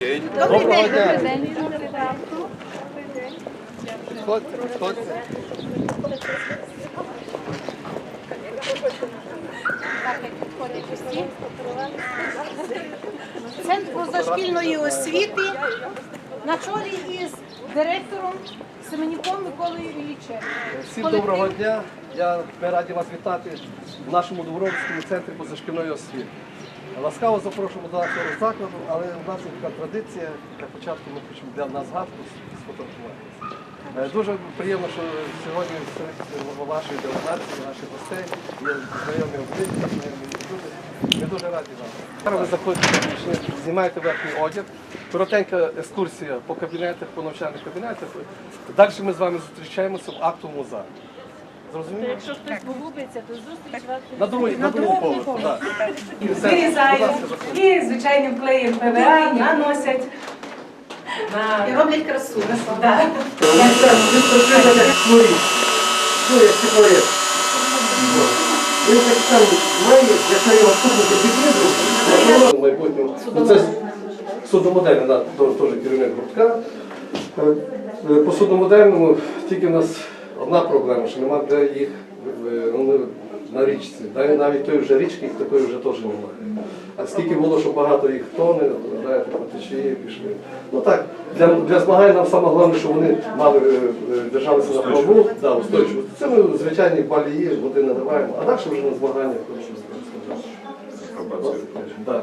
Добрий день. Добрий день. Сходьте. Центр позашкільної освіти на чолі із директором Семенюком Миколою Іллічем. Всім доброго дня. Я раді вас вітати в нашому Доворовському центрі позашкільної освіти. Ласкаво запрошуємо до нашого закладу, але у нас є така традиція. Для початку ми хочемо для нас згадку сфотографуватися. Е, Дуже приємно, що сьогодні серед вашої делегації, наших гостей є знайомі обличчя, знайомі люди. Ми дуже раді вам. Зараз ви заходите знімаєте верхній одяг, коротенька екскурсія по кабінетах, по навчальних кабінетах. Далі ми з вами зустрічаємося в актовому залі. Зрозуміло? Якщо хтось погубиться, то зустріч вас На другий, на другому поверху, так. Вирізають і звичайним клеєм ПВА наносять І роблять красу. да. Це судномодельний, да, теж керівник гуртка. Е, По судномодельному тільки в нас одна проблема, що немає де їх е, ну, на річці. Навіть тої вже річки їх такої вже теж немає. А скільки було, що багато їх тони, знаєте, по течії пішли. Ну так, для, для змагань нам саме головне, що вони мали е, е, держалися на плаву, да, устойчиво. Це ми звичайні балії, води надаваємо, а далі вже на змаганнях. Да.